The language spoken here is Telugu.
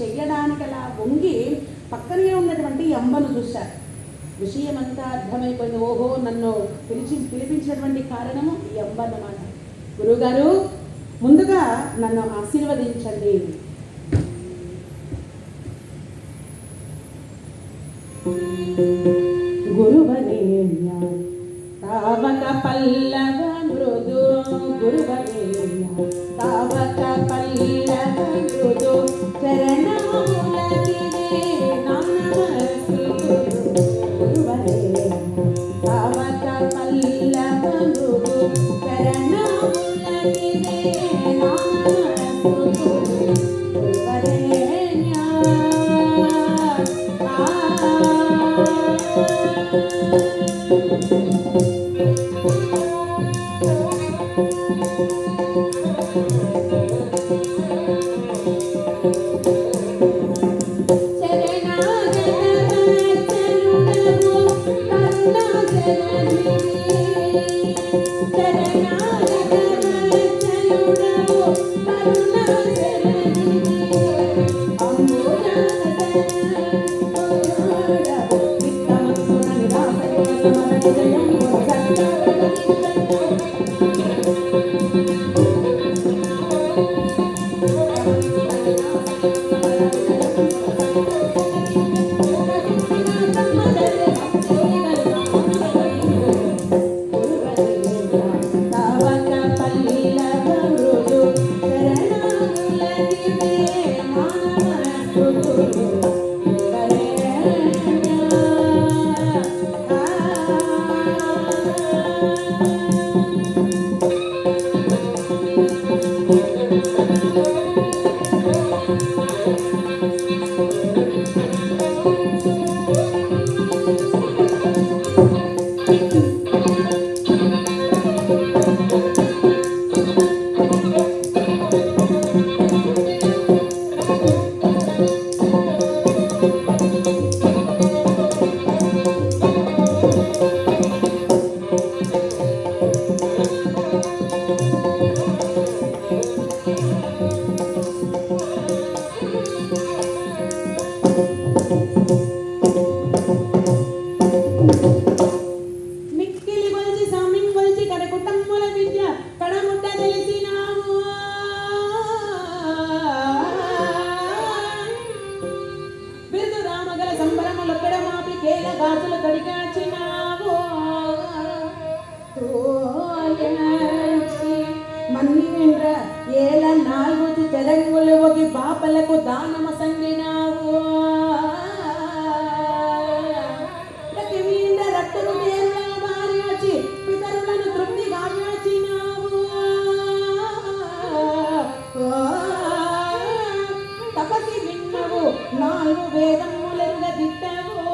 చెయ్యడానికి అలా వంగి పక్కనే ఉన్నటువంటి అంబను చూశారు. విషయమంతా అర్థమైపోయింది. ఓహో నన్ను పిలిచి పిలిపించినటువంటి కారణము ఈ అంబ అన్నమాట గురువుగారు ముందుగా నన్ను ఆశీర్వదించండి. గురువరేణ్య తావక పల్లవ మృదు. గురువరేణ్య oh Thank you. సామింగ్ కొలిచి కడ కుటుంబముల విద్య కడముట్ట తెలిసినాము బిరుదు No veo el.